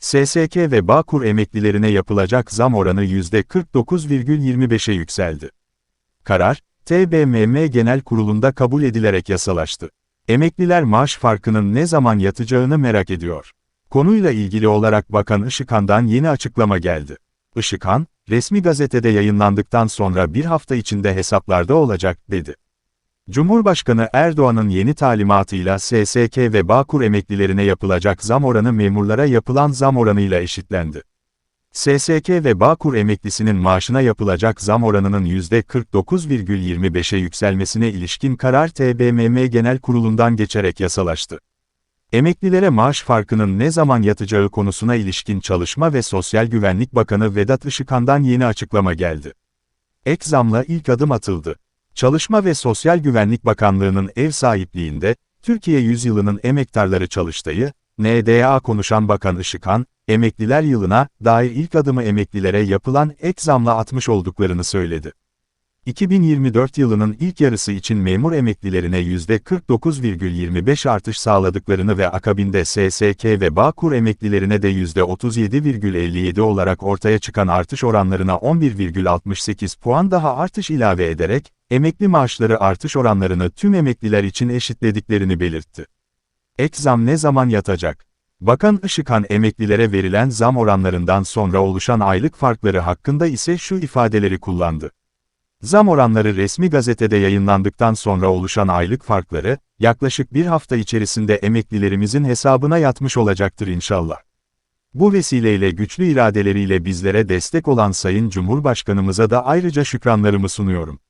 SSK ve Bağkur emeklilerine yapılacak zam oranı %49,25'e yükseldi. Karar, TBMM Genel Kurulu'nda kabul edilerek yasalaştı. Emekliler maaş farkının ne zaman yatacağını merak ediyor. Konuyla ilgili olarak Bakan Işıkhan'dan yeni açıklama geldi. Işıkhan, resmi gazetede yayınlandıktan sonra bir hafta içinde hesaplarda olacak, dedi. Cumhurbaşkanı Erdoğan'ın yeni talimatıyla SSK ve Bağkur emeklilerine yapılacak zam oranı memurlara yapılan zam oranıyla eşitlendi. SSK ve Bağkur emeklisinin maaşına yapılacak zam oranının %49,25'e yükselmesine ilişkin karar TBMM Genel Kurulu'ndan geçerek yasalaştı. Emeklilere maaş farkının ne zaman yatacağı konusuna ilişkin Çalışma ve Sosyal Güvenlik Bakanı Vedat Işıkhan'dan yeni açıklama geldi. Ek zamla ilk adım atıldı. Çalışma ve Sosyal Güvenlik Bakanlığı'nın ev sahipliğinde, Türkiye Yüzyılı'nın Emektarları Çalıştayı, NDA konuşan Bakan Işıkhan, emekliler yılına dair ilk adımı emeklilere yapılan ek zamla atmış olduklarını söyledi. 2024 yılının ilk yarısı için memur emeklilerine %49,25 artış sağladıklarını ve akabinde SSK ve Bağkur emeklilerine de %37,57 olarak ortaya çıkan artış oranlarına 11,68 puan daha artış ilave ederek, emekli maaşları artış oranlarını tüm emekliler için eşitlediklerini belirtti. Ek zam ne zaman yatacak? Bakan Işıkhan emeklilere verilen zam oranlarından sonra oluşan aylık farkları hakkında ise şu ifadeleri kullandı. Zam oranları resmi gazetede yayınlandıktan sonra oluşan aylık farkları, yaklaşık bir hafta içerisinde emeklilerimizin hesabına yatmış olacaktır inşallah. Bu vesileyle güçlü iradeleriyle bizlere destek olan Sayın Cumhurbaşkanımıza da ayrıca şükranlarımı sunuyorum.